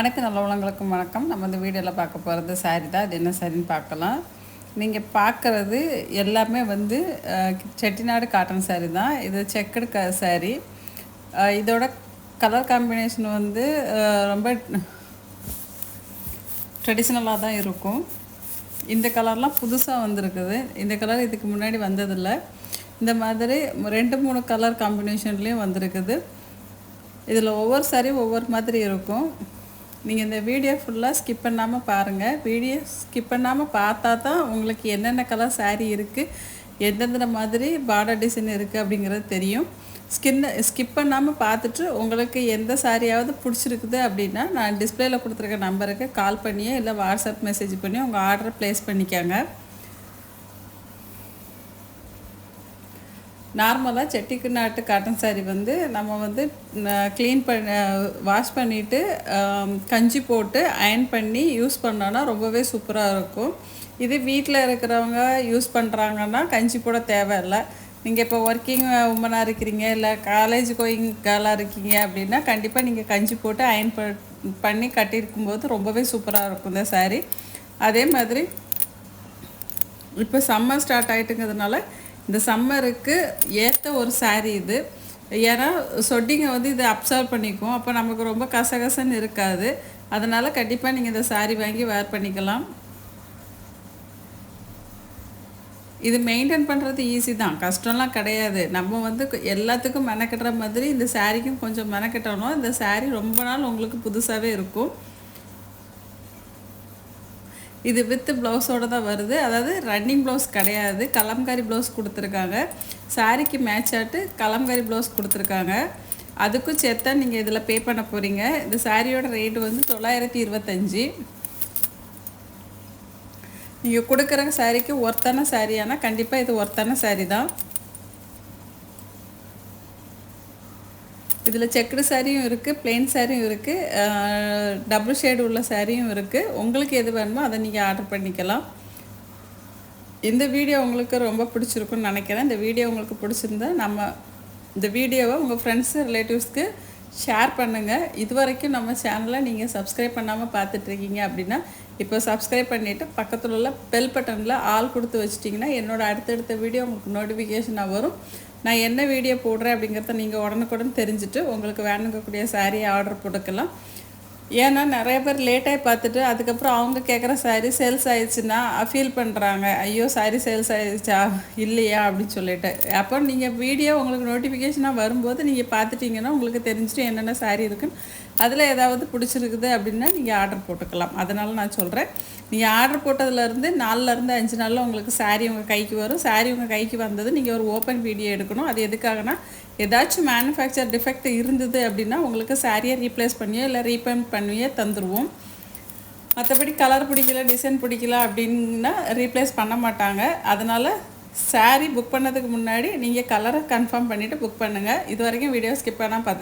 அனைத்து நல்லவளங்களுக்கும் வணக்கம். நம்ம இந்த வீடியோவில் பார்க்க போகிறது சாரி தான். அது என்ன சாரின்னு பார்க்கலாம். நீங்கள் பார்க்குறது எல்லாமே வந்து செட்டிநாடு காட்டன் சாரி தான். இது செக்குடு க சாரி இதோட கலர் காம்பினேஷன் வந்து ரொம்ப ட்ரெடிஷ்னலாக தான் இருக்கும். இந்த கலர்லாம் புதுசாக வந்திருக்குது. இந்த கலர் இதுக்கு முன்னாடி வந்ததில்லை. இந்த மாதிரி ரெண்டு மூணு கலர் காம்பினேஷன்லேயும் வந்திருக்குது. இதில் ஒவ்வொரு சாரி ஒவ்வொரு மாதிரி இருக்கும். நீங்கள் இந்த வீடியோ ஃபுல்லாக ஸ்கிப் பண்ணாமல் பாருங்கள் வீடியோ ஸ்கிப் பண்ணாமல் பார்த்தா தான் உங்களுக்கு என்னென்ன கலர் சாரீ இருக்குது எந்தெந்த மாதிரி பார்டர் டிசைன் இருக்குது அப்படிங்கிறது தெரியும். ஸ்கின்னு ஸ்கிப் பண்ணாமல் பார்த்துட்டு உங்களுக்கு எந்த சாரியாவது பிடிச்சிருக்குது அப்படின்னா நான் டிஸ்பிளேயில் கொடுத்துருக்க நம்பருக்கு கால் பண்ணியோ இல்லை வாட்ஸ்அப் மெசேஜ் பண்ணி உங்கள் ஆர்டரை ப்ளேஸ் பண்ணிக்கோங்க. நார்மலாக செட்டிக்கு நாட்டு காட்டன் saree வந்து நம்ம வந்து க்ளீன் பண்ண வாஷ் பண்ணிவிட்டு கஞ்சி போட்டு அயன் பண்ணி யூஸ் பண்ணோன்னா ரொம்பவே சூப்பராக இருக்கும். இது வீட்டில் இருக்கிறவங்க யூஸ் பண்ணுறாங்கன்னா கஞ்சி போட தேவையில்லை. நீங்கள் இப்போ ஒர்க்கிங் உமனாக இருக்கிறீங்க இல்லை காலேஜ் கோயிங் கேர்ளாக இருக்கீங்க அப்படின்னா கண்டிப்பாக நீங்கள் கஞ்சி போட்டு அயன் பண்ணி கட்டியிருக்கும்போது ரொம்பவே சூப்பராக இருக்கும் இந்த saree. அதே மாதிரி இப்போ சம்மர் ஸ்டார்ட் ஆகிட்டுங்கிறதுனால இந்த சம்மருக்கு ஏற்ற ஒரு saree இது. ஏன்னா சொட்டிங்க வந்து இதை அப்சர்வ் பண்ணிக்கும் அப்போ நமக்கு ரொம்ப கசகசன்னு இருக்காது. அதனால் கண்டிப்பாக நீங்கள் இந்த saree வாங்கி வேர் பண்ணிக்கலாம். இது மெயின்டைன் பண்ணுறது ஈஸி தான். கஷ்டம்லாம் கிடையாது. நம்ம வந்து எல்லாத்துக்கும் மெனக்கட்டுற மாதிரி இந்த சாரிக்கும் கொஞ்சம் மெனக்கட்டணும். இந்த saree ரொம்ப நாள் உங்களுக்கு புதுசாகவே இருக்கும். இது வித்து ப்ளவுஸோட தான் வருது. அதாவது ரன்னிங் ப்ளவுஸ் கிடையாது. கலம்காரி ப்ளவுஸ் கொடுத்துருக்காங்க. சாரிக்கு மேட்ச் ஆட்டு கலம்காரி ப்ளவுஸ் கொடுத்துருக்காங்க. அதுக்கும் சேர்த்தா நீங்கள் இதில் பே பண்ண போகிறீங்க இந்த சாரியோட ரேட்டு வந்து தொள்ளாயிரத்தி இருபத்தஞ்சி. நீங்கள் கொடுக்குற சாரிக்கு ஒர்த்தான சாரி ஆனால் கண்டிப்பாக இது ஒர்த்தான சாரி தான் இதில் செக்குடு சாரியும் இருக்குது பிளெயின் சாரியும் இருக்குது டபுள் ஷேடு உள்ள சாரியும் இருக்குது. உங்களுக்கு எது வேணுமோ அதை நீங்கள் ஆர்டர் பண்ணிக்கலாம். இந்த வீடியோ உங்களுக்கு ரொம்ப பிடிச்சிருக்குன்னு நினைக்கிறேன். இந்த வீடியோ உங்களுக்கு பிடிச்சிருந்தா நம்ம இந்த வீடியோவை உங்கள் ஃப்ரெண்ட்ஸு ரிலேட்டிவ்ஸ்க்கு ஷேர் பண்ணுங்கள் இது வரைக்கும் நம்ம சேனலை நீங்கள் சப்ஸ்கிரைப் பண்ணாமல் பார்த்துட்ருக்கீங்க அப்படின்னா இப்போ சப்ஸ்கிரைப் பண்ணிவிட்டு பக்கத்தில் உள்ள பெல் பட்டனில் ஆள் கொடுத்து வச்சிட்டிங்கன்னா என்னோடய அடுத்தடுத்த வீடியோ உங்களுக்கு நோட்டிஃபிகேஷனாக வரும். நான் என்ன வீடியோ போடுறேன் அப்படிங்கிறத நீங்கள் உடனுக்குடன் தெரிஞ்சுட்டு உங்களுக்கு வேணுங்கக்கூடிய சாரியை ஆர்டர் போட்டுக்கலாம் ஏன்னா நிறைய பேர் லேட்டாகி பார்த்துட்டு அதுக்கப்புறம் அவங்க கேட்குற சாரீ சேல்ஸ் ஆயிடுச்சுன்னா ஃபீல் பண்ணுறாங்க ஐயோ சாரீ சேல்ஸ் ஆயிடுச்சா? இல்லையா? அப்படின்னு சொல்லிட்டு. அப்போ நீங்கள் வீடியோ உங்களுக்கு நோட்டிஃபிகேஷனாக வரும்போது நீங்கள் பார்த்துட்டீங்கன்னா உங்களுக்கு தெரிஞ்சுட்டு என்னென்ன சாரீ இருக்குன்னு. அதில் ஏதாவது பிடிச்சிருக்குது அப்படின்னா நீங்கள் ஆர்டர் போட்டுக்கலாம். அதனால நான் சொல்கிறேன் நீங்கள் ஆர்டர் போட்டதுலேருந்து நாலுலேருந்து அஞ்சு நாளில் உங்களுக்கு சாரீ உங்கள் கைக்கு வரும். சாரீ உங்கள் கைக்கு வந்தது நீங்கள் ஒரு ஓப்பன் வீடியோ எடுக்கணும். அது எதுக்காகனா ஏதாச்சும் மேனுஃபேக்சர் டிஃபெக்ட் இருந்தது அப்படின்னா உங்களுக்கு சாரியை ரீப்ளேஸ் பண்ணியோ இல்லை ரீபேண்ட் பண்ணியே தந்துடுவோம் மற்றபடி கலர் பிடிக்கல டிசைன் பிடிக்கல அப்படின்னா ரீப்ளேஸ் பண்ண மாட்டாங்க. அதனால் சாரீ புக் பண்ணதுக்கு முன்னாடி நீங்கள் கலரை கன்ஃபார்ம் பண்ணிவிட்டு புக் பண்ணுங்கள் இது வரைக்கும் வீடியோ ஸ்கிப் பண்ணால் பார்த்து